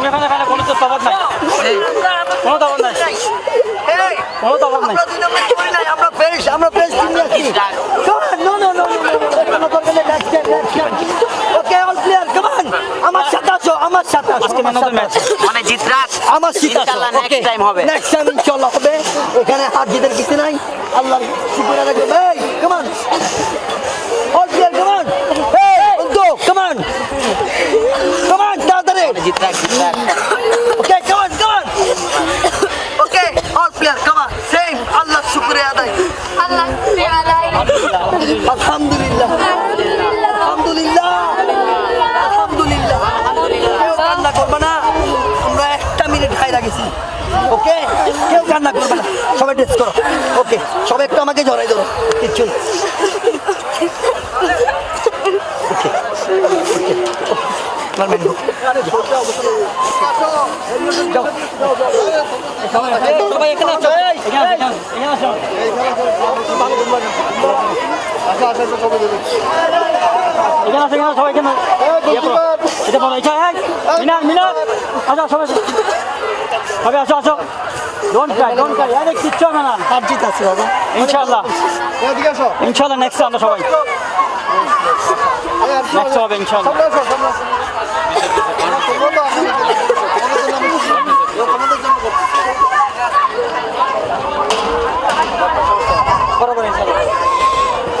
তুমি এখানে এখানে কোনো তো নাই কোনো নাই কোনো নাই আমার সাথে আছো আমার সাথে ম্যাচ আমার সাথে ইনশাআল্লাহ নেক্সট টাইম হবে নেক্সট টাইম ইনশাআল্লাহ হবে এখানে হাত জিতের কিছু নাই আল্লাহর Okay, come on, come on. Okay, all clear, come on. Same, আল্লাহর শুকরিয়া আদায়। আলহামদুলিল্লাহ আলহামদুলিল্লাহ আলহামদুলিল্লাহ কেউ কান্না করবে না আমরা একটা মিনিট হাই রাখেছি ওকে কেউ কান্না করবে না সবাই টেস্ট করো ওকে সবাই একটু আমাকে জড়াই ধরো কিচ্ছু নেই। Okay, okay, আমার মেন বুক। যাও। সবাই এখানে আসো। এখানে আসো। এখানে আসো এখানে সবাই এখানে ইয়ে করো। এটা বলো এটা এক মিনার মিনার আসো সবাই সবাই আসো আসো ডোন্ট ক্রাই ডোন্ট ক্রাই আরে কিচ্ছু হবে না। হার জিত আছে বাবা। ইনশাআল্লাহ। ইনশাআল্লাহ নেক্সট আমরা সবাই। নেক্সট হবে? ইনশাআল্লাহ বরাবর ইনশাআল্লাহ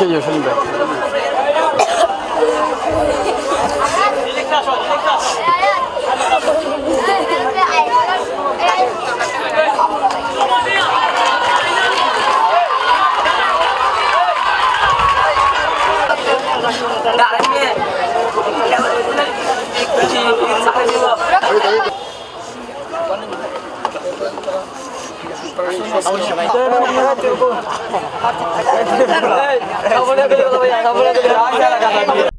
চলো, চলো। একটা বলি একটা কে